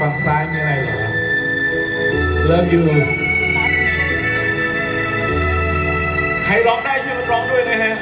ฝั่งซ้ายมีอะไรเหรอ Love you ใครร้องได้ช่วยมันร้องด้วยนะฮะ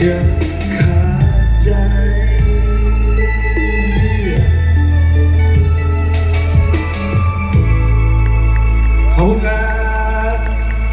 future